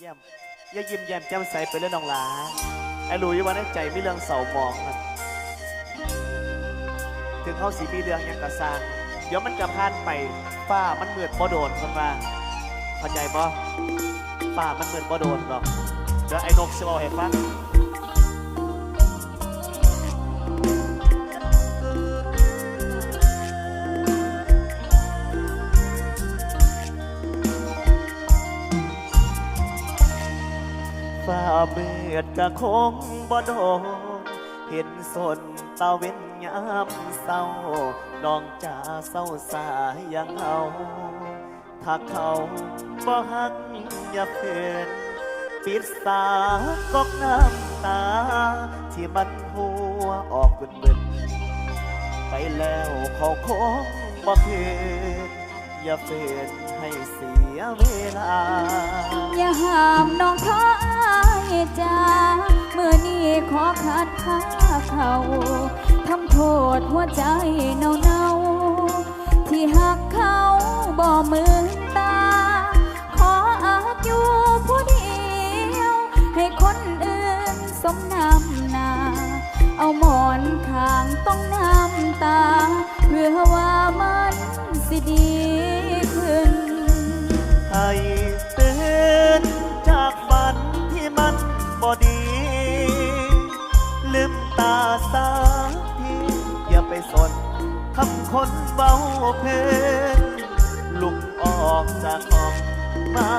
ยี่ยมอย่ายิ้มแย้มแจ่มใสไปเรื่องน้องหลาไอ้รู้อยู่ว่าในใจมีเรื่องเสาหมองมันถึงเขาสีมีเรื่องยังกระซางเดี๋ยวมันกระพานไปฝ้ามันมืดบ่โดนคนมาเข้าใจบ่ฝ้ามันมืดบ่โดนหรอกเดี๋ยวไอ้นกจะบอกให้ฟัง ฝ่าเบือดกะคงบ่โดนเห็นสนตาเว้นยามเศร้าน้องจ่าเศร้าสายยังเอา ถ้าเขาบ่หักอย่าเพื่นปิดสากอกน้ำตา ที่มันหัวออกเบิ่นไปแล้วเขาคงบ่เคืน อย่าเฟื่อนให้เสียเวลา อย่าห้ามน้องท้ายจ้าเมื่อนี้ขอขัดข้าเขาทำโทษหัวใจเนาเนาๆที่หักเขาบ่เหมือนตา ขออาจอยู่ผู้เดียว ให้คนอื่นสมน้ำหนา เอาหมอนข้างต้องน้ำตา เพื่อว่ามันสิดี สนคำคนเบาเพลลุกออกจากห้องมา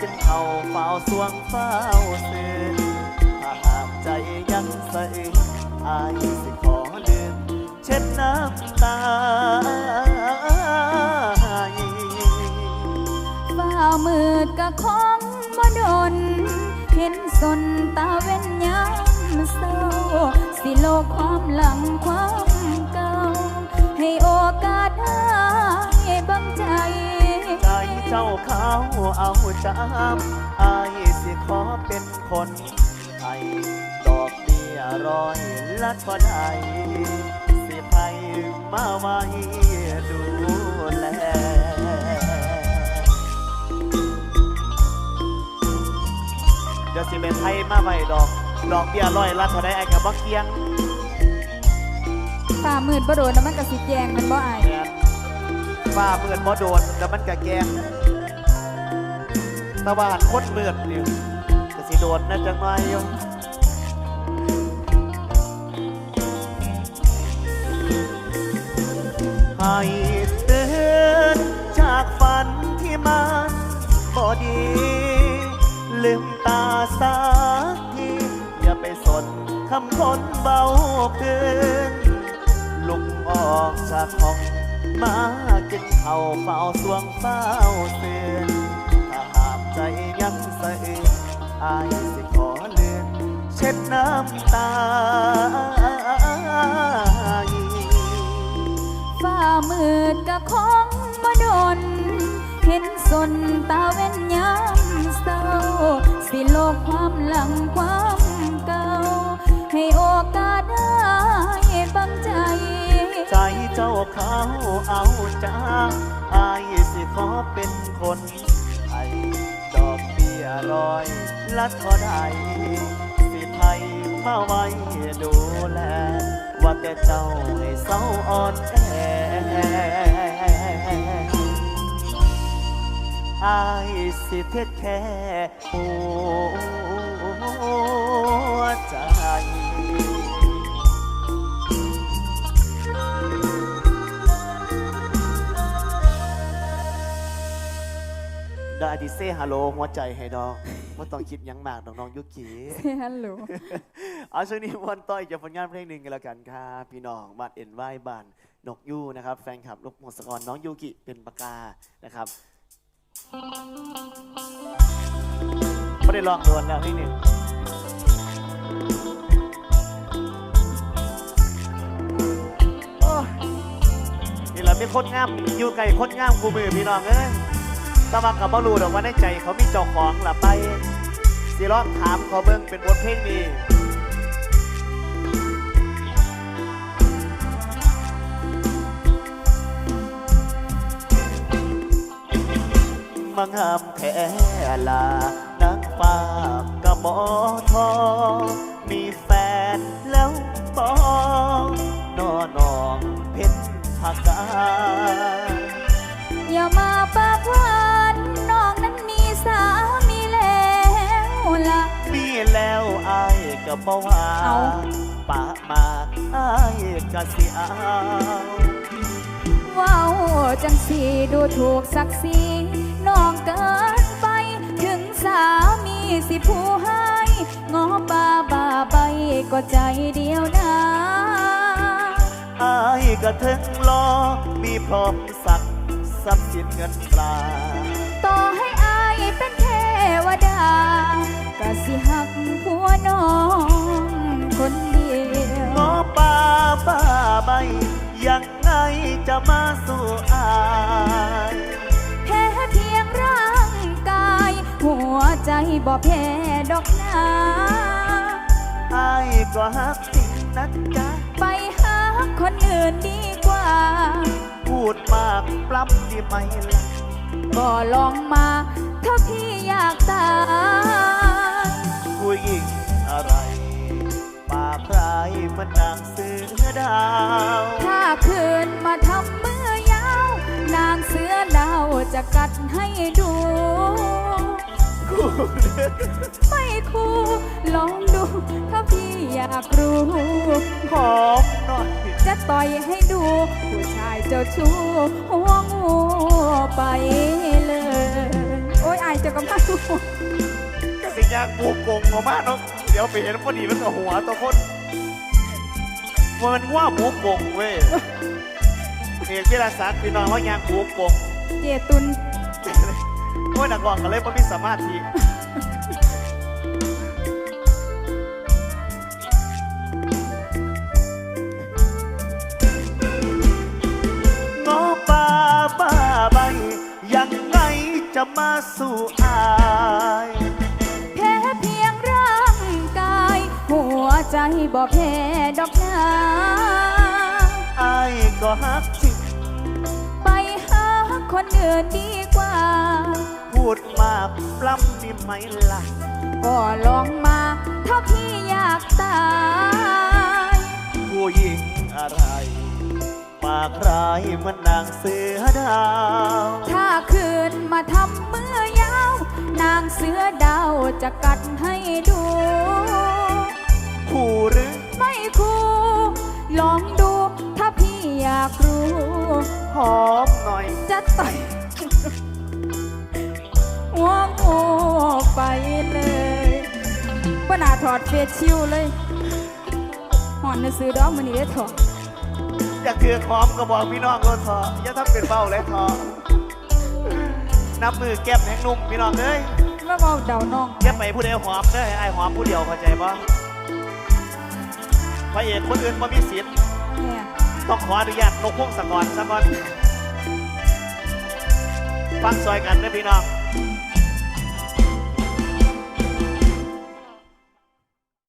กินเขาเฝ้าสวงเฝ้าเสือถ้าหากใจยังใสอายสิขอลืมเช็ดน้ำตาฝ้ามืดกะคงบ่ดน เห็นสนตาเว้นยามเศร้า สิโลกความหลังความ จเจ้าเขาเอาจามอายสิขอเป็นคนไทยดอกเบี้ยร้อยละเท่าใดสิไปมาไว้ดูแลเดี๋ยวสิเป็นไทยมาไว้ดอก ดอกเบี้ยร้อยละเท่าใดไอ้กับบักเกียงฝ้ามืดบ่โดนแล้วมันก็สิแจงแมันบ่อายแม่น ฟ้าเมือนบ่โดนแล้วมันกะแกงตะวันคดเมือนนี่ก็สิโดนนะจังหน่อยอยู่ให้ตื่นจากฝันที่มันบ่ดี ลืมตาสักทีอย่าไปสนคำคนเบาเกินลุกออกจากห้องมา กินข้าเฝ้าสวงเฝ้าเสือนถ้าหามใจยังสะอื้นอายสิขอเลื่อนเช็ดน้ำตาฝ้ามืดกะคงบ่ดน เห็นสนตาเว้นยามเศร้า สิโลกความหลังความ เขาเอาจ้าอายสิขอเป็นคนไทยดอกเบี้ยร้อยละเท่าใดสิไทยมาไว้ดูแล ว่าแต่เจ้าให้เศร้าอ่อนแออายสิเทศแค่หัว เซ่ฮัลโหลหัวใจให้ดอกว่าต้องคิดหยังมากดอกน้องยุกิฮัลโหลเอาช่วงนี้วันต่อยจะผลงานเพลงหนึ่งกันแล้วกันครับพี่น้องบ้านเอ็นไหวบ้านนกยูนะครับ แฟนคลับลูกมงสกรน้องยูกิเป็นปากกานะครับไม่ได้ลองโดนแล้วนี่นี่โอ้ยนี่แหละมีคนงามอยู่ไกลคนงามกูมือพี่น้องเอ้ยแตะวันกับบอลูดอกว่าในใจเขามีเจ้าของหลับไปสิร้องถามขอเบิ่งเป็นบทเพลงนี้มังหามแท้ บ่ว่าเอาปะมาอายก็สิเอาว้าวจังสีดูถูกศักดิ์ศรีน้องเกินไป ถึงสามีสิผู้ให้งอบาบาใบก็ใจเดียวนะอายก็ถึงรอมีพร้อมสักทรัพย์สินเงินตรา วดา ก็สิหักผัวน้องคนเดียวงอป่าบ้าใบยังไงจะมาสู่อายแพ้เพียงร่างกาย หัวใจบ่แพ้ดอกนาอายก็ฮักจริงนะจ๊ะไปหาคนอื่นดีกว่า พูดมากปล้ำดีไหมล่ะ ก็ลองมา ถ้าพี่อยากตายผู้หญิงอะไร ปากร้ายเหมันนางเสือดาว ถ้าคืนมาทำมือยาว นางเสือดาวจะกัดให้ดู ไม่คูลองดู ถ้าพี่อยากรู้ หอมหน่อยจะต่อยให้ดู ผู้ชายเจ้าชู้หัวงูไป กำลังก็สิยางปูกงออกมาเนาะเดี๋ยวไปเห็นพอดีมันก็หัวตัวคนมันว่าหมูกงเว้ยเอกพิราศักดิ์พี่น้องว่ายางหมูกงเจตุนโอ้ยนักร้องก็เลยไม่มีสมาธิ มาสู่อายแพ้เพียงร่างกาย หัวใจบ่แพ้ดอกนาอายก็ฮักจริงไปหาคนอื่นดีกว่า พูดมากปล้ำนี่ไหมล่ะ ก็ลองมาถ้าพี่อยากตาย ผู้หญิงอะไร ปากร้ายเหมันนางเสือดาว ถ้าคืนมาทำมือยาว นางเสือดาวจะกัดให้ดู คู่หรือไม่คูลองดู ถ้าพี่อยากรู้ หอมหน่อย จะต่อย หัวงูไปเลยป้านาถอดเฟซชิวเลยหอนในซื้อดอกมันนี่ได้ถอด อยากคือหอมก็บอกพี่น้องก็ทอะอย่าทำเป็นเบ้าเลยทอะนับมือแก้มแห้งนุ่มพี่น้องเอ้ยแล้วเบาเดาน้องแก้มไปผู้เดียวหอมเด้อไอ้ายหอมผู้เดียวเข้าใจปะพระเอกคนอื่นบ่มีสิทธิ์เนี่ยต้องขออนุญาตนกพงศกรซะก่อนฟังซอยกันเด้อพี่น้อง